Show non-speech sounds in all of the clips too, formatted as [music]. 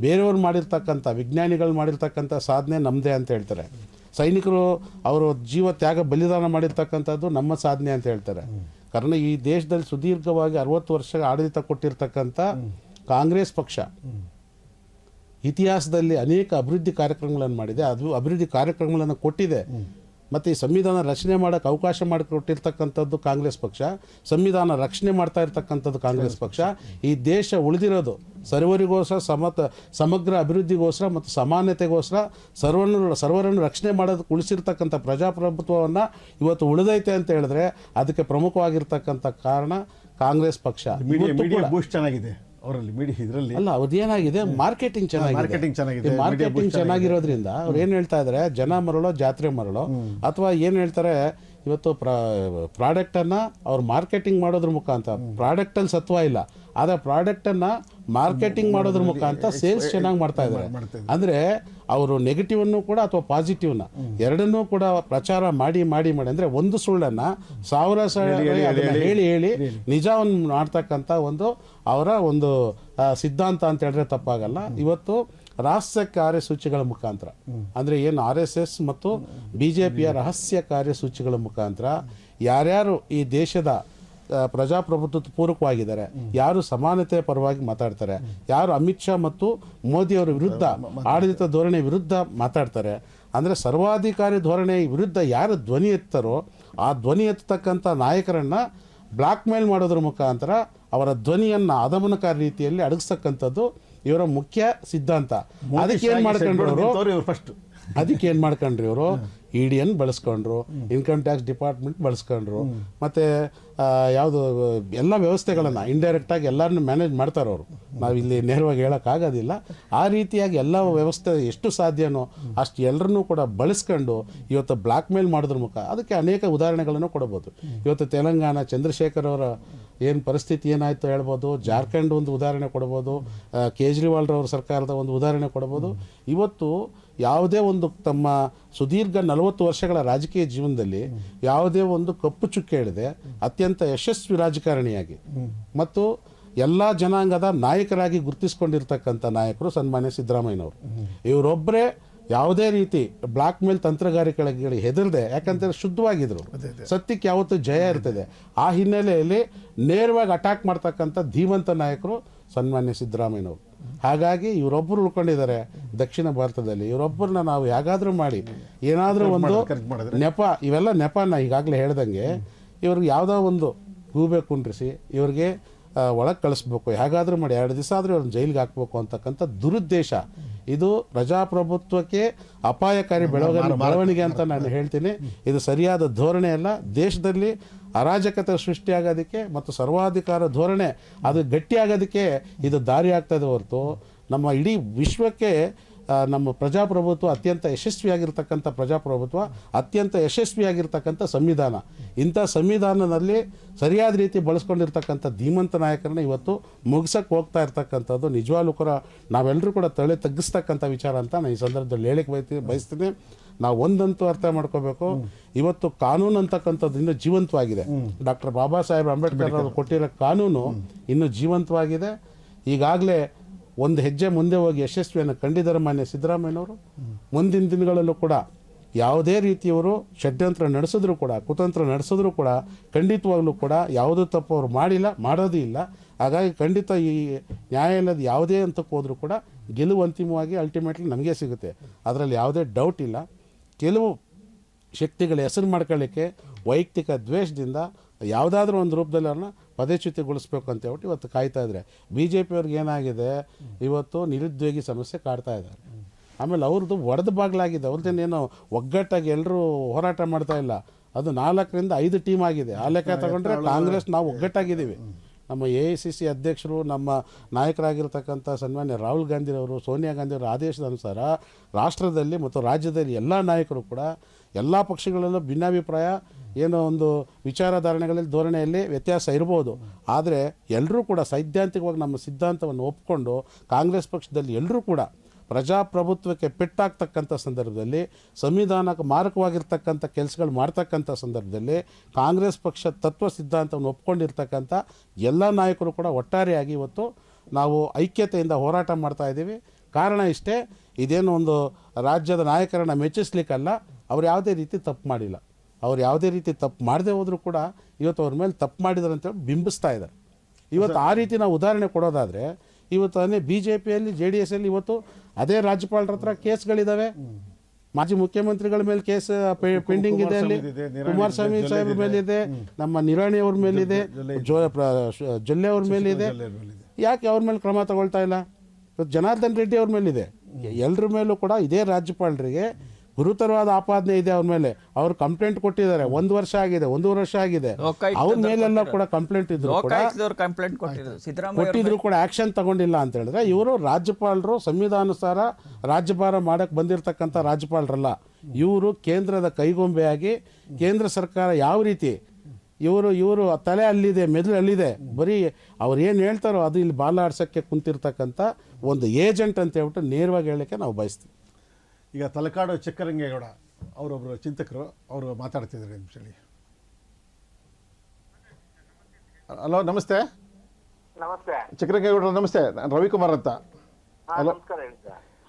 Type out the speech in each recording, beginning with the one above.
ಬೇರೆಯವ್ರು ಮಾಡಿರ್ತಕ್ಕಂಥ, ವಿಜ್ಞಾನಿಗಳು ಮಾಡಿರ್ತಕ್ಕಂಥ ಸಾಧನೆ ನಮ್ಮದೇ ಅಂತ ಹೇಳ್ತಾರೆ. ಸೈನಿಕರು ಅವರು ಜೀವ ತ್ಯಾಗ, ಬಲಿದಾನ ಮಾಡಿರ್ತಕ್ಕಂಥದ್ದು ನಮ್ಮ ಸಾಧನೆ ಅಂತ ಹೇಳ್ತಾರೆ. ಕಾರಣ ಈ ದೇಶದಲ್ಲಿ ಸುದೀರ್ಘವಾಗಿ ಅರವತ್ತು ವರ್ಷ ಆಡಳಿತ ಕೊಟ್ಟಿರ್ತಕ್ಕಂಥ ಕಾಂಗ್ರೆಸ್ ಪಕ್ಷ ಇತಿಹಾಸದಲ್ಲಿ ಅನೇಕ ಅಭಿವೃದ್ಧಿ ಕಾರ್ಯಕ್ರಮಗಳನ್ನು ಮಾಡಿದೆ. ಅದು ಅಭಿವೃದ್ಧಿ ಕಾರ್ಯಕ್ರಮಗಳನ್ನು ಕೊಟ್ಟಿದೆ. ಮತ್ತು ಈ ಸಂವಿಧಾನ ರಚನೆ ಮಾಡೋಕ್ಕೆ ಅವಕಾಶ ಮಾಡಿಕೊಟ್ಟಿರ್ತಕ್ಕಂಥದ್ದು ಕಾಂಗ್ರೆಸ್ ಪಕ್ಷ ಸಂವಿಧಾನ ರಕ್ಷಣೆ ಮಾಡ್ತಾ ಇರ್ತಕ್ಕಂಥದ್ದು ಕಾಂಗ್ರೆಸ್ ಪಕ್ಷ. ಈ ದೇಶ ಉಳಿದಿರೋದು ಸರ್ವರಿಗೋಸ್ಕರ ಸಮತ ಸಮಗ್ರ ಅಭಿವೃದ್ಧಿಗೋಸ್ಕರ ಮತ್ತು ಸಮಾನತೆಗೋಸ್ಕರ ಸರ್ವರನ್ನು ಸರ್ವರನ್ನು ರಕ್ಷಣೆ ಮಾಡೋದಕ್ಕೆ ಉಳಿಸಿರ್ತಕ್ಕಂಥ ಪ್ರಜಾಪ್ರಭುತ್ವವನ್ನು ಇವತ್ತು ಉಳಿದೈತೆ ಅಂತ ಹೇಳಿದ್ರೆ ಅದಕ್ಕೆ ಪ್ರಮುಖವಾಗಿರ್ತಕ್ಕಂಥ ಕಾರಣ ಕಾಂಗ್ರೆಸ್ ಪಕ್ಷ. ಬೂಸ್ಟ್ ಚೆನ್ನಾಗಿದೆ. ಅವರಲ್ಲಿ ಮೀಡಿಯಾ ಇದರಲ್ಲಿ. ಅಲ್ಲ ಅದೇನಾಗಿದೆ ಮಾರ್ಕೆಟಿಂಗ್ ಚೆನ್ನಾಗಿದೆ. ಮಾರ್ಕೆಟಿಂಗ್ ಚೆನ್ನಾಗಿದೆ, ಮಾರ್ಕೆಟಿಂಗ್ ಚೆನ್ನಾಗಿರೋದ್ರಿಂದ ಅವ್ರು ಏನು ಹೇಳ್ತಾ ಇದ್ದಾರೆ ಜನ ಮರಳೋ ಜಾತ್ರೆ ಮರಳೋ ಅಥವಾ ಏನು ಹೇಳ್ತಾರೆ? ಇವತ್ತು ಪ್ರಾಡಕ್ಟನ್ನು ಅವ್ರು ಮಾರ್ಕೆಟಿಂಗ್ ಮಾಡೋದ್ರ ಮುಖಾಂತರ ಪ್ರಾಡಕ್ಟಲ್ಲಿ ಸತ್ವ ಇಲ್ಲ. ಆದರೆ ಪ್ರಾಡಕ್ಟನ್ನು ಮಾರ್ಕೆಟಿಂಗ್ ಮಾಡೋದ್ರ ಮುಖಾಂತರ ಸೇಲ್ಸ್ ಚೆನ್ನಾಗಿ ಮಾಡ್ತಾ ಇದ್ದಾರೆ ಅಂದರೆ ಅವರು ನೆಗೆಟಿವನ್ನು ಕೂಡ ಅಥವಾ ಪಾಸಿಟಿವ್ನ ಎರಡನ್ನೂ ಕೂಡ ಪ್ರಚಾರ ಮಾಡಿ ಮಾಡಿ ಮಾಡಿ ಅಂದರೆ ಒಂದು ಸುಳ್ಳನ್ನು ಸಾವಿರ ಸಾವಿರ ಹೇಳಿ ಹೇಳಿ ನಿಜವನ್ನು ಮಾಡ್ತಕ್ಕಂಥ ಒಂದು ಅವರ ಒಂದು ಸಿದ್ಧಾಂತ ಅಂತ ಹೇಳಿದ್ರೆ ತಪ್ಪಾಗಲ್ಲ. ಇವತ್ತು ರಹಸ್ಯ ಕಾರ್ಯಸೂಚಿಗಳ ಮುಖಾಂತರ. ಅಂದರೆ ಏನು ಆರ್ ಎಸ್ ಎಸ್ ಮತ್ತು ಬಿ ಜೆ ಪಿಯ ರಹಸ್ಯ ಕಾರ್ಯಸೂಚಿಗಳ ಮುಖಾಂತರ ಯಾರ್ಯಾರು ಈ ದೇಶದ ಪ್ರಜಾಪ್ರಭುತ್ವದ ಪ್ರಜಾಪ್ರಭುತ್ವ ಪೂರಕವಾಗಿದ್ದಾರೆ ಯಾರು ಸಮಾನತೆ ಪರವಾಗಿ ಮಾತಾಡ್ತಾರೆ ಯಾರು ಅಮಿತ್ ಶಾ ಮತ್ತು ಮೋದಿಯವರ ವಿರುದ್ಧ ಆಡಳಿತ ಧೋರಣೆ ವಿರುದ್ಧ ಮಾತಾಡ್ತಾರೆ. ಅಂದರೆ ಸರ್ವಾಧಿಕಾರಿ ಧೋರಣೆ ವಿರುದ್ಧ ಯಾರು ಧ್ವನಿ ಎತ್ತಾರೋ ಆ ಧ್ವನಿ ಎತ್ತತಕ್ಕಂಥ ನಾಯಕರನ್ನ ಬ್ಲಾಕ್ ಮೇಲ್ ಮಾಡೋದ್ರ ಮುಖಾಂತರ ಅವರ ಧ್ವನಿಯನ್ನು ಅದಮನಕಾರಿ ರೀತಿಯಲ್ಲಿ ಅಡಗಿಸ್ತಕ್ಕಂಥದ್ದು ಇವರ ಮುಖ್ಯ ಸಿದ್ಧಾಂತ. ಅದಕ್ಕೆ ಏನ್ ಮಾಡ್ಕೊಂಡ್ರು ಫಸ್ಟ್ ಅದಕ್ಕೆ ಏನ್ ಮಾಡ್ಕೊಂಡ್ರಿ ಇವರು? ಇ ಡಿಯನ್ನು ಬಳಸ್ಕೊಂಡ್ರು ಇನ್ಕಮ್ ಟ್ಯಾಕ್ಸ್ ಡಿಪಾರ್ಟ್ಮೆಂಟ್ ಬಳಸ್ಕೊಂಡ್ರು, ಮತ್ತು ಯಾವುದು, ಎಲ್ಲ ವ್ಯವಸ್ಥೆಗಳನ್ನು ಇಂಡೈರೆಕ್ಟಾಗಿ ಎಲ್ಲರನ್ನು ಮ್ಯಾನೇಜ್ ಮಾಡ್ತಾರೆ ಅವರು. ನಾವು ಇಲ್ಲಿ ನೇರವಾಗಿ ಹೇಳೋಕ್ಕಾಗೋದಿಲ್ಲ ಆ ರೀತಿಯಾಗಿ ಎಲ್ಲ ವ್ಯವಸ್ಥೆ ಎಷ್ಟು ಸಾಧ್ಯನೋ ಅಷ್ಟು ಎಲ್ಲರನ್ನೂ ಕೂಡ ಬಳಸ್ಕೊಂಡು ಇವತ್ತು ಬ್ಲಾಕ್ ಮೇಲ್ ಮಾಡಿದ್ರ ಮುಖ. ಅದಕ್ಕೆ ಅನೇಕ ಉದಾಹರಣೆಗಳನ್ನು ಕೊಡ್ಬೋದು. ಇವತ್ತು ತೆಲಂಗಾಣ ಚಂದ್ರಶೇಖರ್ ಅವರ ಏನು ಪರಿಸ್ಥಿತಿ ಏನಾಯಿತು ಹೇಳ್ಬೋದು. ಜಾರ್ಖಂಡ್ ಒಂದು ಉದಾಹರಣೆ ಕೊಡ್ಬೋದು. ಕೇಜ್ರಿವಾಲ್ರವ್ರ ಸರ್ಕಾರದ ಒಂದು ಉದಾಹರಣೆ ಕೊಡ್ಬೋದು. ಇವತ್ತು ಯಾವುದೇ ಒಂದು ತಮ್ಮ ಸುದೀರ್ಘ ನಲವತ್ತು ವರ್ಷಗಳ ರಾಜಕೀಯ ಜೀವನದಲ್ಲಿ ಯಾವುದೇ ಒಂದು ಕಪ್ಪು ಚುಕ್ಕೆ ಹಿಡಿದೆ ಅತ್ಯಂತ ಯಶಸ್ವಿ ರಾಜಕಾರಣಿಯಾಗಿ. ಮತ್ತು ಎಲ್ಲ ಜನಾಂಗದ ನಾಯಕರಾಗಿ ಗುರುತಿಸ್ಕೊಂಡಿರ್ತಕ್ಕಂಥ ನಾಯಕರು ಸನ್ಮಾನ್ಯ ಸಿದ್ದರಾಮಯ್ಯನವರು. ಇವರೊಬ್ಬರೇ ಯಾವುದೇ ರೀತಿ ಬ್ಲಾಕ್ ಮೇಲ್ ತಂತ್ರಗಾರಿಕೆಗಳಿಗೆ ಹೆದರದೆ ಯಾಕಂತಂದ್ರೆ ಶುದ್ಧವಾಗಿದ್ರು. ಸತ್ಯಕ್ಕೆ ಯಾವತ್ತು ಜಯ ಇರ್ತದೆ. ಆ ಹಿನ್ನೆಲೆಯಲ್ಲಿ ನೇರವಾಗಿ ಅಟ್ಯಾಕ್ ಮಾಡ್ತಕ್ಕಂಥ ಧೀಮಂತ ನಾಯಕರು ಸನ್ಮಾನ್ಯ ಸಿದ್ದರಾಮಯ್ಯನವರು. ಹಾಗಾಗಿ ಇವರೊಬ್ಬರು ಉಳ್ಕೊಂಡಿದ್ದಾರೆ ದಕ್ಷಿಣ ಭಾರತದಲ್ಲಿ. ಇವರೊಬ್ಬರನ್ನ ನಾವು ಹೇಗಾದ್ರೂ ಮಾಡಿ ಏನಾದರೂ ಒಂದು. ನೆಪ ಇವೆಲ್ಲ ನೆಪನ ಈಗಾಗಲೇ ಹೇಳ್ದಂಗೆ ಇವ್ರಿಗೆ ಯಾವುದೋ ಒಂದು ಗೂಬೆ ಕುಂಡ್ರಿಸಿ ಇವ್ರಿಗೆ ಒಳಗೆ ಕಳಿಸ್ಬೇಕು. ಹೇಗಾದರೂ ಮಾಡಿ ಎರಡು ದಿವಸ ಆದರೂ ಇವ್ರನ್ನ ಜೈಲಿಗೆ ಹಾಕ್ಬೇಕು ಅಂತಕ್ಕಂಥ ದುರುದ್ದೇಶ. ಇದು ಪ್ರಜಾಪ್ರಭುತ್ವಕ್ಕೆ ಅಪಾಯಕಾರಿ ಬೆಳವಣಿಗೆ ಬೆಳವಣಿಗೆ ಅಂತ ನಾನು ಹೇಳ್ತೀನಿ. ಇದು ಸರಿಯಾದ ಧೋರಣೆ ಅಲ್ಲ. ದೇಶದಲ್ಲಿ ಅರಾಜಕತೆ ಸೃಷ್ಟಿಯಾಗೋದಕ್ಕೆ ಮತ್ತು ಸರ್ವಾಧಿಕಾರ ಧೋರಣೆ ಅದು ಗಟ್ಟಿಯಾಗೋದಕ್ಕೆ ಇದು ದಾರಿ ಆಗ್ತದೆ ಹೊರತು ನಮ್ಮ ಇಡೀ ವಿಶ್ವಕ್ಕೆ ನಮ್ಮ ಪ್ರಜಾಪ್ರಭುತ್ವ ಅತ್ಯಂತ ಯಶಸ್ವಿಯಾಗಿರ್ತಕ್ಕಂಥ ಪ್ರಜಾಪ್ರಭುತ್ವ, ಅತ್ಯಂತ ಯಶಸ್ವಿಯಾಗಿರ್ತಕ್ಕಂಥ ಸಂವಿಧಾನ. ಇಂಥ ಸಂವಿಧಾನದಲ್ಲಿ ಸರಿಯಾದ ರೀತಿ ಬಳಸ್ಕೊಂಡಿರ್ತಕ್ಕಂಥ ಧೀಮಂತ ನಾಯಕರನ್ನ ಇವತ್ತು ಮುಗಿಸಕ್ಕೆ ಹೋಗ್ತಾ ಇರ್ತಕ್ಕಂಥದ್ದು ನಿಜವಾಗ್ಲೂ ಕೂಡ ನಾವೆಲ್ಲರೂ ಕೂಡ ತಲೆ ತಗ್ಗಿಸ್ತಕ್ಕಂಥ ವಿಚಾರ ಅಂತ ನಾನು ಈ ಸಂದರ್ಭದಲ್ಲಿ ಹೇಳಕ್ಕೆ ಬಯತಿ ಬಯಸ್ತೀನಿ. ನಾವು ಒಂದಂತೂ ಅರ್ಥ ಮಾಡ್ಕೋಬೇಕು. ಇವತ್ತು ಕಾನೂನು ಅಂತಕ್ಕಂಥದ್ದು ಜೀವಂತವಾಗಿದೆ. ಡಾಕ್ಟರ್ ಬಾಬಾ ಸಾಹೇಬ್ ಅಂಬೇಡ್ಕರ್ ಅವರು ಕೊಟ್ಟಿರೋ ಕಾನೂನು ಇನ್ನೂ ಜೀವಂತವಾಗಿದೆ. ಈಗಾಗಲೇ ಒಂದು ಹೆಜ್ಜೆ ಮುಂದೆ ಹೋಗಿ ಯಶಸ್ವಿಯನ್ನು ಕಂಡಿದ್ದಾರೆ ಮಾನ್ಯ ಸಿದ್ದರಾಮಯ್ಯನವರು. ಮುಂದಿನ ದಿನಗಳಲ್ಲೂ ಕೂಡ ಯಾವುದೇ ರೀತಿಯವರು ಷಡ್ಯಂತ್ರ ನಡೆಸಿದ್ರು ಕೂಡ, ಕುತಂತ್ರ ನಡೆಸಿದ್ರು ಕೂಡ ಖಂಡಿತವಾಗ್ಲೂ ಕೂಡ ಯಾವುದೂ ತಪ್ಪು ಅವರು ಮಾಡಿಲ್ಲ, ಮಾಡೋದೂ ಇಲ್ಲ. ಹಾಗಾಗಿ ಖಂಡಿತ ಈ ನ್ಯಾಯಾಲಯದ ಯಾವುದೇ ಹಂತಕ್ಕೆ ಹೋದರೂ ಕೂಡ ಗೆಲುವು ಅಂತಿಮವಾಗಿ ಅಲ್ಟಿಮೇಟ್ಲಿ ನಮಗೆ ಸಿಗುತ್ತೆ. ಅದರಲ್ಲಿ ಯಾವುದೇ ಡೌಟ್ ಇಲ್ಲ. ಕೆಲವು ಶಕ್ತಿಗಳ ಹೆಸರು ಮಾಡ್ಕೊಳ್ಳಿಕ್ಕೆ ವೈಯಕ್ತಿಕ ದ್ವೇಷದಿಂದ ಯಾವುದಾದ್ರೂ ಒಂದು ರೂಪದಲ್ಲಿ ಅವ್ರನ್ನ ಪದಚ್ಯುತಿಗೊಳಿಸ್ಬೇಕು ಅಂತ ಹೇಳ್ಬಿಟ್ಟು ಇವತ್ತು ಕಾಯ್ತಾ ಇದ್ದಾರೆ. ಬಿ ಜೆ ಪಿಯವ್ರಿಗೆ ಏನಾಗಿದೆ? ಇವತ್ತು ನಿರುದ್ಯೋಗಿ ಸಮಸ್ಯೆ ಕಾಡ್ತಾ ಇದ್ದಾರೆ. ಆಮೇಲೆ ಅವ್ರದ್ದು ಒಡೆದ ಬಾಗ್ಲಾಗಿದೆ. ಅವ್ರದ್ದೇನೇನು ಒಗ್ಗಟ್ಟಾಗಿ ಎಲ್ಲರೂ ಹೋರಾಟ ಮಾಡ್ತಾ ಇಲ್ಲ. ಅದು ನಾಲ್ಕರಿಂದ ಐದು ಟೀಮ್ ಆಗಿದೆ. ಆ ಲೆಕ್ಕ ತಗೊಂಡ್ರೆ ಕಾಂಗ್ರೆಸ್ ನಾವು ಒಗ್ಗಟ್ಟಾಗಿದ್ದೀವಿ. ನಮ್ಮ ಎ ಐ ಸಿ ಸಿ ಅಧ್ಯಕ್ಷರು, ನಮ್ಮ ನಾಯಕರಾಗಿರ್ತಕ್ಕಂಥ ಸನ್ಮಾನ್ಯ ರಾಹುಲ್ ಗಾಂಧಿರವರು, ಸೋನಿಯಾ ಗಾಂಧಿಯವರ ಆದೇಶದ ಅನುಸಾರ ರಾಷ್ಟ್ರದಲ್ಲಿ ಮತ್ತು ರಾಜ್ಯದಲ್ಲಿ ಎಲ್ಲ ನಾಯಕರು ಕೂಡ ಎಲ್ಲ ಪಕ್ಷಗಳಲ್ಲೂ ಭಿನ್ನಾಭಿಪ್ರಾಯ, ಏನೋ ಒಂದು ವಿಚಾರಧಾರಣೆಗಳಲ್ಲಿ ಧೋರಣೆಯಲ್ಲಿ ವ್ಯತ್ಯಾಸ ಇರ್ಬೋದು. ಆದರೆ ಎಲ್ಲರೂ ಕೂಡ ಸೈದ್ಧಾಂತಿಕವಾಗಿ ನಮ್ಮ ಸಿದ್ಧಾಂತವನ್ನು ಒಪ್ಪಿಕೊಂಡು ಕಾಂಗ್ರೆಸ್ ಪಕ್ಷದಲ್ಲಿ ಎಲ್ಲರೂ ಕೂಡ ಪ್ರಜಾಪ್ರಭುತ್ವಕ್ಕೆ ಪೆಟ್ಟಾಗ್ತಕ್ಕಂಥ ಸಂದರ್ಭದಲ್ಲಿ, ಸಂವಿಧಾನಕ್ಕೆ ಮಾರಕವಾಗಿರ್ತಕ್ಕಂಥ ಕೆಲಸಗಳು ಮಾಡ್ತಕ್ಕಂಥ ಸಂದರ್ಭದಲ್ಲಿ ಕಾಂಗ್ರೆಸ್ ಪಕ್ಷ ತತ್ವ ಸಿದ್ಧಾಂತವನ್ನು ಒಪ್ಕೊಂಡಿರ್ತಕ್ಕಂಥ ಎಲ್ಲ ನಾಯಕರು ಕೂಡ ಒಟ್ಟಾರೆಯಾಗಿ ಇವತ್ತು ನಾವು ಐಕ್ಯತೆಯಿಂದ ಹೋರಾಟ ಮಾಡ್ತಾ ಇದ್ದೀವಿ. ಕಾರಣ ಇಷ್ಟೇ, ಇದೇನು ಒಂದು ರಾಜ್ಯದ ನಾಯಕರನ್ನು ಮೆಚ್ಚಿಸ್ಲಿಕ್ಕಲ್ಲ, ಅವ್ರು ಯಾವುದೇ ರೀತಿ ತಪ್ಪು ಮಾಡಿಲ್ಲ. ಅವ್ರು ಯಾವುದೇ ರೀತಿ ತಪ್ಪು ಮಾಡದೆ ಹೋದರೂ ಕೂಡ ಇವತ್ತು ಅವ್ರ ಮೇಲೆ ತಪ್ಪು ಮಾಡಿದಾರೆ ಅಂತೇಳಿ ಬಿಂಬಿಸ್ತಾ ಇದ್ದಾರೆ. ಇವತ್ತು ಆ ರೀತಿ ನಾವು ಉದಾಹರಣೆ ಕೊಡೋದಾದರೆ ಇವತ್ತು ಅದೇ ಬಿ ಜೆ ಪಿಯಲ್ಲಿ ಜೆ ಡಿ ಎಸ್ಸಲ್ಲಿ ಇವತ್ತು ಅದೇ ರಾಜ್ಯಪಾಲರ ಹತ್ರ ಕೇಸ್ಗಳಿದ್ದಾವೆ ಮಾಜಿ ಮುಖ್ಯಮಂತ್ರಿಗಳ ಮೇಲೆ ಕೇಸ್ ಪೆಂಡಿಂಗ್ ಇದೆ ಅಲ್ಲಿ. ಕುಮಾರಸ್ವಾಮಿ ಸಾಹೇಬ್ರ ಮೇಲಿದೆ ನಮ್ಮ ನಿರಾಣಿ ಅವ್ರ ಮೇಲಿದೆ ಜೊಲ್ಲೆ ಅವ್ರ ಮೇಲಿದೆ. ಯಾಕೆ ಅವ್ರ ಮೇಲೆ ಕ್ರಮ ತಗೊಳ್ತಾ ಇಲ್ಲ? ಇವತ್ತು ಜನಾರ್ದನ್ ರೆಡ್ಡಿ ಅವ್ರ ಮೇಲಿದೆ. ಎಲ್ಲರ ಮೇಲೂ ಕೂಡ ಇದೇ ರಾಜ್ಯಪಾಲರಿಗೆ ಗುರುತರವಾದ ಆಪಾದನೆ ಇದೆ ಅವ್ರ ಮೇಲೆ. ಅವ್ರು ಕಂಪ್ಲೇಂಟ್ ಕೊಟ್ಟಿದ್ದಾರೆ. ಒಂದು ವರ್ಷ ಆಗಿದೆ ಒಂದು ವರ್ಷ ಆಗಿದೆ. ಅವ್ರ ಮೇಲೆಲ್ಲ ಕೂಡ ಕಂಪ್ಲೇಂಟ್ ಇದ್ರು ಕೊಟ್ಟಿದ್ರು ಕೂಡ ಆಕ್ಷನ್ ತಗೊಂಡಿಲ್ಲ ಅಂತ ಹೇಳಿದ್ರೆ ಇವರು ರಾಜ್ಯಪಾಲರು ಸಂವಿಧಾನುಸಾರ ರಾಜ್ಯಭಾರ ಮಾಡಕ್ ಬಂದಿರತಕ್ಕಂತ ರಾಜ್ಯಪಾಲರಲ್ಲ. ಇವರು ಕೇಂದ್ರದ ಕೈಗೊಂಬೆಯಾಗಿ ಕೇಂದ್ರ ಸರ್ಕಾರ ಯಾವ ರೀತಿ ಇವರು ಇವರು ತಲೆ ಅಲ್ಲಿದೆ ಮೆದುಳು ಅಲ್ಲಿದೆ. ಬರೀ ಅವ್ರು ಏನು ಹೇಳ್ತಾರೋ ಅದು ಇಲ್ಲಿ ಬಾಲ ಆಡ್ಸೋಕ್ಕೆ ಕುಂತಿರ್ತಕ್ಕಂಥ ಒಂದು ಏಜೆಂಟ್ ಅಂತ ಹೇಳ್ಬಿಟ್ಟು ನೇರವಾಗಿ ಹೇಳಕ್ಕೆ ನಾವು ಬಯಸ್ತೀವಿ. ಈಗ ತಲಕಾಡು ಚಕ್ಕರಂಗೇಗೌಡ ಅವರೊಬ್ಬರು ಚಿಂತಕರು ಅವರು ಮಾತಾಡ್ತಿದ್ದಾರೆ ನಿಮಿಷಲ್ಲಿ ಹಲೋ ನಮಸ್ತೆ. ನಮಸ್ತೆ. ಚಕ್ಕರಂಗೇಗೌಡರು ನಮಸ್ತೆ. ನಾನು ರವಿಕುಮಾರ್ ಅಂತ. ಹಲೋ.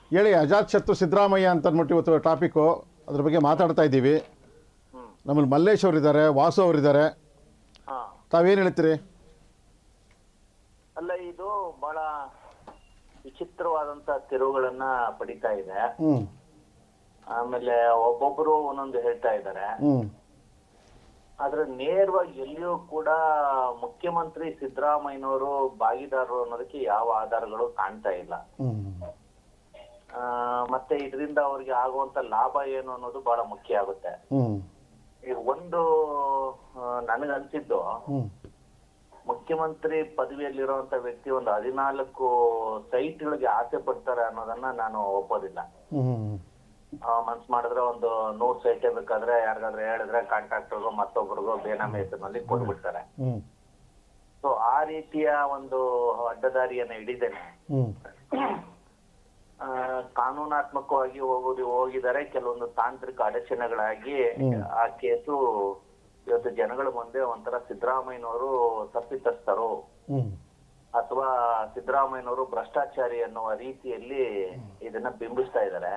ಹೇಳಿ ಅಜಾತ್ ಶತ್ರು ಸಿದ್ದರಾಮಯ್ಯ ಅಂತ ಅಂದ್ಬಿಟ್ಟು ಇವತ್ತು ಟಾಪಿಕ್ಕು ಅದ್ರ ಬಗ್ಗೆ ಮಾತಾಡ್ತಾ ಇದ್ದೀವಿ. ನಮ್ಮಲ್ಲಿ ಮಲ್ಲೇಶ್ ಅವರಿದ್ದಾರೆ ವಾಸು ಅವರಿದ್ದಾರೆ. ತಾವೇನು ಹೇಳ್ತೀರಿ? ಅಲ್ಲ ಇದು ಬಹಳ ವಿಚಿತ್ರವಾದಂತ ತಿರುವುಗಳನ್ನ ಪಡಿತಾ ಇದೆ. ಆಮೇಲೆ ಒಬ್ಬೊಬ್ರು ಒಂದೊಂದು ಹೇಳ್ತಾ ಇದ್ದಾರೆ. ಆದ್ರೆ ನೇರವಾಗಿ ಎಲ್ಲಿಯೂ ಕೂಡ ಮುಖ್ಯಮಂತ್ರಿ ಸಿದ್ದರಾಮಯ್ಯನವರು ಭಾಗಿದಾರರು ಅನ್ನೋದಕ್ಕೆ ಯಾವ ಆಧಾರಗಳು ಕಾಣ್ತಾ ಇಲ್ಲ. ಆ, ಮತ್ತೆ ಇದರಿಂದ ಅವ್ರಿಗೆ ಆಗುವಂತ ಲಾಭ ಏನು ಅನ್ನೋದು ಬಹಳ ಮುಖ್ಯ ಆಗುತ್ತೆ. ಈಗ ಒಂದು ನನಗನ್ಸಿದ್ದು ಮುಖ್ಯಮಂತ್ರಿ ಪದವಿಯಲ್ಲಿರುವಂತ ವ್ಯಕ್ತಿ ಒಂದು ಹದಿನಾಲ್ಕು ಸೈಟ್ಗಳಿಗೆ ಆಸೆ ಪಡ್ತಾರೆ ಅನ್ನೋದನ್ನ ನಾನು ಒಪ್ಪೋದಿಲ್ಲ. ಮನ್ಸ್ ಮಾಡಿದ್ರೆ ಒಂದು ನೂರ್ ಸೈಟ್ ಬೇಕಾದ್ರೆ ಯಾರಿಗಾದ್ರೆ ಹೇಳಿದ್ರೆ ಕಾಂಟ್ರಾಕ್ಟರ್ಗೋ ಮತ್ತೊಬ್ರಿಗೋ ಬೇನಾಮಿ ಹೆಸರಿನಲ್ಲಿ ಕೊಟ್ಬಿಡ್ತಾರೆ. ಸೊ ಆ ರೀತಿಯ ಒಂದು ಅಡ್ಡದಾರಿಯನ್ನ ಹಿಡಿದೇನೆ. ಕಾನೂನಾತ್ಮಕವಾಗಿ ಹೋಗುದು ಹೋಗಿದ್ದಾರೆ ಕೆಲವೊಂದು ತಾಂತ್ರಿಕ ಅಡಚಣೆಗಳಾಗಿ ಆ ಕೇಸು ಇವತ್ತು ಜನಗಳ ಮುಂದೆ ಒಂಥರ ಸಿದ್ದರಾಮಯ್ಯನವರು ತಪ್ಪಿತಸ್ಥರು. ಅಥವಾ ಸಿದ್ದರಾಮಯ್ಯನವರು ಭ್ರಷ್ಟಾಚಾರಿ ಅನ್ನುವ ರೀತಿಯಲ್ಲಿ ಇದನ್ನ ಬಿಂಬಿಸ್ತಾ ಇದ್ದಾರೆ.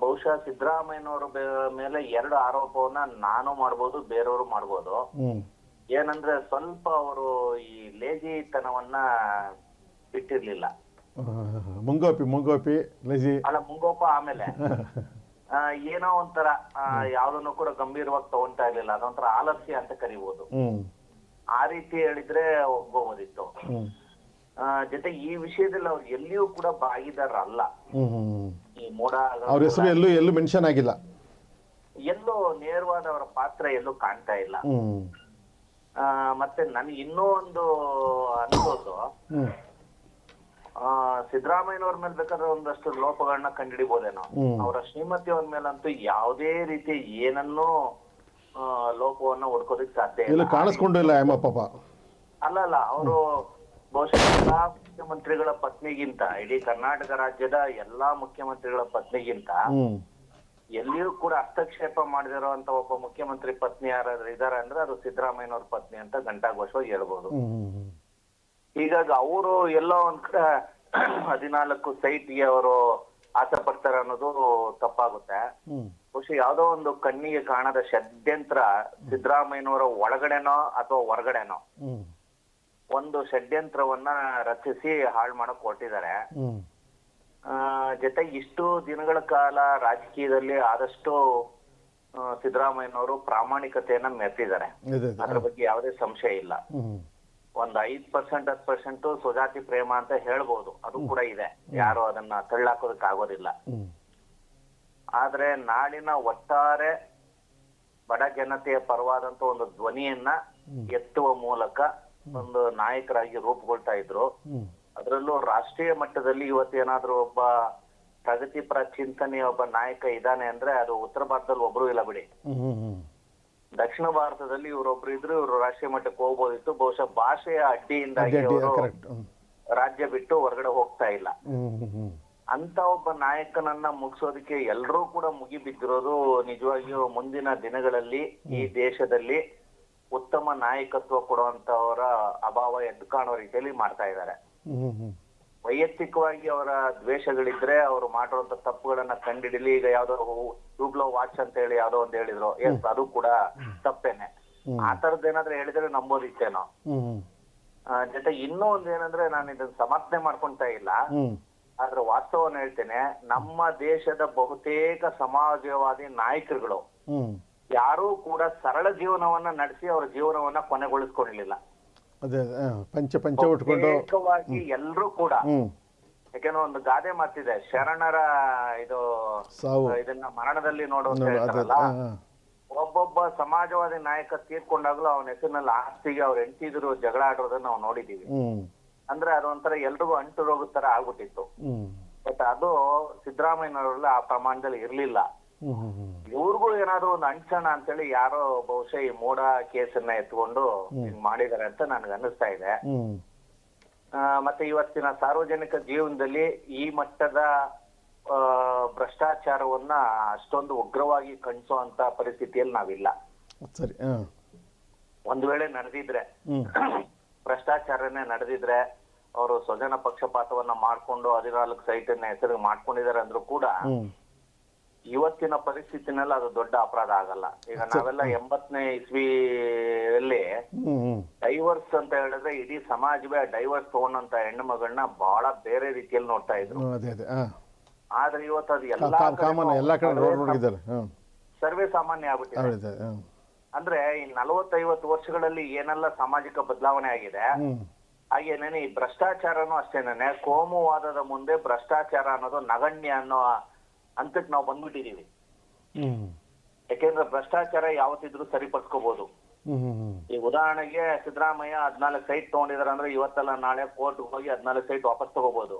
ಬಹುಶಃ ಸಿದ್ದರಾಮಯ್ಯನವರ ಮೇಲೆ ಎರಡು ಆರೋಪವನ್ನ ನಾನು ಮಾಡ್ಬೋದು ಬೇರೆಯವರು ಮಾಡ್ಬೋದು. ಏನಂದ್ರೆ ಸ್ವಲ್ಪ ಅವರು ಈ ಲೇಜಿತನವನ್ನ ಬಿಟ್ಟಿರ್ಲಿಲ್ಲ. ಮುಂಗೋಪಿ ಮುಂಗೋಪಿ ಲೇಜಿ. ಅಲ್ಲ ಮುಂಗೋಪ ಆಮೇಲೆ. ಆ, ಏನೋ ಒಂಥರ ಯಾವ್ದನ್ನು ಕೂಡ ಗಂಭೀರವಾಗಿ ತಗೊಂತಾ ಇರ್ಲಿಲ್ಲ. ಅದೊಂಥರ ಆಲಸ್ಯ ಅಂತ ಕರಿಬಹುದು ಆ ರೀತಿ ಹೇಳಿದ್ರೆ ಒಗ್ಗೋಬೋದಿತ್ತು ಜೊತೆ ಈ ವಿಷಯದಲ್ಲಿ ಅವ್ರು ಎಲ್ಲಿಯೂ ಕೂಡ ಭಾಗಿದಾರಲ್ಲ ಈ ಮೋಡ ಅವ್ರ ಹೆಸರು ಎಲ್ಲೂ ಎಲ್ಲೂ ಮೆನ್ಷನ್ ಆಗಿಲ್ಲ. ಎಲ್ಲೂ ನೇರವಾದ ಅವರ ಪಾತ್ರ ಎಲ್ಲೂ ಕಾಣ್ತಾ ಇಲ್ಲ. ಆ, ಮತ್ತೆ ನನಗೆ ಇನ್ನೂ ಒಂದು ಅನ್ಬೋದು. ಸಿದ್ದರಾಮಯ್ಯನವ್ರ ಮೇಲೆ ಬೇಕಾದ್ರೆ ಒಂದಷ್ಟು ಲೋಪಗಳನ್ನ ಕಂಡಿಡಿಬೋದೇನೋ. ಅವರ ಶ್ರೀಮತಿ ಅವ್ರ ಮೇಲಂತೂ ಯಾವುದೇ ರೀತಿ ಏನನ್ನೂ ಆ, ಲೋಪವನ್ನ ಹುಡ್ಕೋದಕ್ಕೆ ಸಾಧ್ಯ ಇಲ್ಲ. ಕಾಣಿಸ್ಕೊಂಡಿಲ್ಲ ಅಲ್ಲ ಅಲ್ಲ ಅವರು ಬಹುಶಃ ಎಲ್ಲಾ ಮುಖ್ಯಮಂತ್ರಿಗಳ ಪತ್ನಿಗಿಂತ ಇಡೀ ಕರ್ನಾಟಕ ರಾಜ್ಯದ ಎಲ್ಲಾ ಮುಖ್ಯಮಂತ್ರಿಗಳ ಪತ್ನಿಗಿಂತ ಎಲ್ಲಿಯೂ ಕೂಡ ಹಸ್ತಕ್ಷೇಪ ಮಾಡದಿರುವಂತ ಒಬ್ಬ ಮುಖ್ಯಮಂತ್ರಿ ಪತ್ನಿ ಯಾರಾದ್ರೂ ಇದಾರೆ ಅಂದ್ರೆ ಅದು ಸಿದ್ದರಾಮಯ್ಯನವ್ರ ಪತ್ನಿ ಅಂತ ಘಂಟಾಘೋಷವಾಗಿ ಹೇಳ್ಬೋದು. ಹೀಗಾಗಿ ಅವರು ಎಲ್ಲೋ ಒಂದ್ ಕಡೆ [clears throat] ಹದಿನಾಲ್ಕು ಸೈಟ್ಗೆ ಅವರು ಆಸೆ ಪಡ್ತಾರೆ ಅನ್ನೋದು ತಪ್ಪಾಗುತ್ತೆ. ಬಹುಶಃ ಯಾವ್ದೋ ಒಂದು ಕಣ್ಣಿಗೆ ಕಾಣದ ಷಡ್ಯಂತ್ರ ಸಿದ್ದರಾಮಯ್ಯನವರ ಒಳಗಡೆನೋ ಅಥವಾ ಹೊರಗಡೆನೋ. ಒಂದು ಷಡ್ಯಂತ್ರವನ್ನ ರಚಿಸಿ ಹಾಳು ಮಾಡಕ್ ಹೊರಟಿದ್ದಾರೆ. ಜೊತೆಗೆ ಇಷ್ಟು ದಿನಗಳ ಕಾಲ ರಾಜಕೀಯದಲ್ಲಿ ಆದಷ್ಟು ಸಿದ್ದರಾಮಯ್ಯನವರು ಪ್ರಾಮಾಣಿಕತೆಯನ್ನ ಇದೆ ಅದ್ರ ಬಗ್ಗೆ ಯಾವುದೇ ಸಂಶಯ ಇಲ್ಲ. ಒಂದ್ ಐದ್ ಪರ್ಸೆಂಟ್ ಹತ್ತು ಪರ್ಸೆಂಟ್ ಸ್ವಜಾತಿ ಪ್ರೇಮ ಅಂತ ಹೇಳ್ಬೋದು. ಅದು ಕೂಡ ಇದೆ. ಯಾರು ಅದನ್ನ ತಳ್ಳಾಕೋದಕ್ ಆಗೋದಿಲ್ಲ. ಆದ್ರೆ ನಾಡಿನ ಒಟ್ಟಾರೆ ಬಡ ಜನತೆಯ ಪರವಾದಂತ ಒಂದು ಧ್ವನಿಯನ್ನ ಎತ್ತುವ ಮೂಲಕ ಒಂದು ನಾಯಕರಾಗಿ ರೂಪುಗೊಳ್ತಾ ಇದ್ರು. ಅದರಲ್ಲೂ ರಾಷ್ಟ್ರೀಯ ಮಟ್ಟದಲ್ಲಿ ಇವತ್ತೇನಾದ್ರೂ ಒಬ್ಬ ಪ್ರಗತಿಪರ ಚಿಂತನೆಯ ಒಬ್ಬ ನಾಯಕ ಇದ್ದಾನೆ ಅಂದ್ರೆ ಅದು ಉತ್ತರ ಭಾರತದಲ್ಲಿ ಒಬ್ರು ಇಲ್ಲ ಬಿಡಿ. ದಕ್ಷಿಣ ಭಾರತದಲ್ಲಿ ಇವರೊಬ್ರು ಇದ್ರು ಇವರು ರಾಷ್ಟ್ರೀಯ ಮಟ್ಟಕ್ಕೆ ಹೋಗ್ಬೋದಿತ್ತು. ಬಹುಶಃ ಭಾಷೆಯ ಅಡ್ಡಿಯಿಂದಾಗಿ ಅವರು ರಾಜ್ಯ ಬಿಟ್ಟು ಹೊರಗಡೆ ಹೋಗ್ತಾ ಇಲ್ಲ. ಅಂತ ಒಬ್ಬ ನಾಯಕನನ್ನ ಮುಗಿಸೋದಕ್ಕೆ ಎಲ್ಲರೂ ಕೂಡ ಮುಗಿ ಬಿದ್ದಿರೋದು ನಿಜವಾಗಿಯೂ ಮುಂದಿನ ದಿನಗಳಲ್ಲಿ ಈ ದೇಶದಲ್ಲಿ. ಉತ್ತಮ ನಾಯಕತ್ವ ಕೊಡುವಂತವರ ಅಭಾವ ಎದ್ದು ಕಾಣೋ ರೀತಿಯಲ್ಲಿ ಮಾಡ್ತಾ ಇದ್ದಾರೆ. ವೈಯಕ್ತಿಕವಾಗಿ ಅವರ ದ್ವೇಷಗಳಿದ್ರೆ ಅವರು ಮಾಡಿರುವಂತ ತಪ್ಪುಗಳನ್ನ ಕಂಡಿಡಿಲಿ ಈಗ ಯಾವ್ದೋ ಟ್ಯೂಬ್ಲೋ ವಾಚ್ ಅಂತ ಹೇಳಿ ಯಾವ್ದೋ ಒಂದು ಹೇಳಿದ್ರು. ಎಸ್ ಅದು ಕೂಡ ತಪ್ಪೇನೆ. ಆ ತರದ್ ಏನಾದ್ರೆ ಹೇಳಿದ್ರೆ ನಂಬೋದಿತ್ತೇನೋ. ಜೊತೆ ಇನ್ನೂ ಒಂದ್ ಏನಂದ್ರೆ ನಾನು ಇದನ್ನ ಸಮರ್ಥನೆ ಮಾಡ್ಕೊಂತ ಇಲ್ಲ. ಆದ್ರೆ ವಾಸ್ತವನ ಹೇಳ್ತೇನೆ ನಮ್ಮ ದೇಶದ ಬಹುತೇಕ ಸಮಾಜವಾದಿ ನಾಯಕರುಗಳು ಯಾರೂ ಕೂಡ ಸರಳ ಜೀವನವನ್ನ ನಡೆಸಿ ಅವರ ಜೀವನವನ್ನ ಕೊನೆಗೊಳಿಸ್ಕೊಂಡಿರ್ಲಿಲ್ಲ. ಅದೇ ಪಂಚ ಪಂಚ ಉಟ್ಕೊಂಡು ಎಲ್ಲರೂ ಎಲ್ರೂ ಕೂಡ ಹ್ಮ್. ಯಾಕೆಂದ್ರೆ ಒಂದು ಗಾದೆ ಮಾತಿದೆ ಶರಣರ ಇದು ಸಾವು. ಇದನ್ನ ಮರಣದಲ್ಲಿ ನೋಡುವಂತ ನೋಡು, ಅದೇ ಹೇಳ್ತಾರಲ್ಲ ಆ, ಆ. ಒಬ್ಬೊಬ್ಬ ಸಮಾಜವಾದಿ ನಾಯಕ ತೀರ್ಕೊಂಡಾಗ್ಲೂ ಅವನ ಹೆಸರಿನಲ್ಲಿ ಆಸ್ತಿಗೆ ಅವ್ರ ಹೆಂಡತಿದ್ರು ಜಗಳ ಆಡೋದನ್ನ ನಾವು ನೋಡಿದೀವಿ. ಹ್ಮ್. ಅಂದ್ರೆ ಅದೊಂಥರ ಎಲ್ರಿಗೂ ಅಂಟು ರೋಗದ ತರ ಆಗ್ಬಿಟ್ಟಿತ್ತು. ಹ್ಮ್. ಬಟ್ ಅದು ಸಿದ್ದರಾಮಯ್ಯನವರೆಲ್ಲ ಆ ಪ್ರಮಾಣದಲ್ಲಿ ಇರ್ಲಿಲ್ಲ. ಹ್ಮ್ ಹ್ಮ್ ಹ್ಮ್. ಇವ್ರಿಗೂ ಏನಾದ್ರು ಒಂದು ಅಂತ ಅಂತೇಳಿ ಯಾರೋ ಬಹುಶಃ ಈ ಮೋಡ ಕೇಸನ್ನ ಎತ್ಕೊಂಡು ಹಿಂಗ್ ಮಾಡಿದಾರೆ ಅಂತ ನನ್ಗೆ ಅನ್ನಿಸ್ತಾ ಇದೆ. ಮತ್ತೆ ಇವತ್ತಿನ ಸಾರ್ವಜನಿಕ ಜೀವನದಲ್ಲಿ ಈ ಮಟ್ಟದ ಭ್ರಷ್ಟಾಚಾರವನ್ನ ಅಷ್ಟೊಂದು ಉಗ್ರವಾಗಿ ಕಣಿಸುವಂತ ಪರಿಸ್ಥಿತಿಯಲ್ಲಿ ನಾವಿಲ್ಲ. ಸರಿ ಒಂದ್ ವೇಳೆ ನಡೆದಿದ್ರೆ ಭ್ರಷ್ಟಾಚಾರನೇ ನಡೆದಿದ್ರೆ ಅವರು ಸ್ವಜನ ಪಕ್ಷಪಾತವನ್ನ ಮಾಡ್ಕೊಂಡು ಹದಿನಾಲ್ಕು ಸೈಟ್ ಅನ್ನ ಹೆಸರು ಮಾಡ್ಕೊಂಡಿದ್ದಾರೆ ಅಂದ್ರೂ ಕೂಡ ಇವತ್ತಿನ ಪರಿಸ್ಥಿತಿನಲ್ಲಿ ಅದು ದೊಡ್ಡ ಅಪರಾಧ ಆಗಲ್ಲ. ಈಗ ನಾವೆಲ್ಲ ಎಂಬತ್ತನೇ ಇಸ್ವಿಯಲ್ಲಿ ಡೈವರ್ಸ್ ಅಂತ ಹೇಳಿದ್ರೆ ಇಡೀ ಸಮಾಜವೇ ಡೈವರ್ಸ್ ತಗೊಂಡಂತ ಹೆಣ್ಣು ಮಗಳನ್ನ ಬಹಳ ಬೇರೆ ರೀತಿಯಲ್ಲಿ ನೋಡ್ತಾ ಇದ್ರು. ಆದ್ರೆ ಇವತ್ತು ಅದು ಎಲ್ಲಾ ಸರ್ವೇ ಸಾಮಾನ್ಯ ಆಗ್ಬಿಟ್ಟಿದೆ. ಅಂದ್ರೆ ಈ ನಲವತ್ತೈವತ್ತು ವರ್ಷಗಳಲ್ಲಿ ಏನೆಲ್ಲ ಸಾಮಾಜಿಕ ಬದಲಾವಣೆ ಆಗಿದೆ? ಹಾಗೇನೇ ಹಾಗೇನೇನೆ ಈ ಭ್ರಷ್ಟಾಚಾರನೂ ಅಷ್ಟೇನೆ ಕೋಮುವಾದದ ಮುಂದೆ ಭ್ರಷ್ಟಾಚಾರ ಅನ್ನೋದು ನಗಣ್ಯ ಅನ್ನೋ ಹಂತಕ್ಕೆ ನಾವು ಬಂದ್ಬಿಟ್ಟಿದೀವಿ. ಯಾಕೆಂದ್ರೆ ಭ್ರಷ್ಟಾಚಾರ ಯಾವತ್ತಿದ್ರು ಸರಿಪಡಿಸ್ಕೋಬಹುದು ಈ ಉದಾಹರಣೆಗೆ ಸಿದ್ದರಾಮಯ್ಯ ಹದ್ನಾಲ್ಕು ಸೈಟ್ ತಗೊಂಡಿದಾರೆ ಅಂದ್ರೆ ಇವತ್ತಲ್ಲ ನಾಳೆ ಕೋರ್ಟ್ ಹೋಗಿ ಹದ್ನಾಲ್ಕು ಸೈಟ್ ವಾಪಸ್ ತಗೋಬಹುದು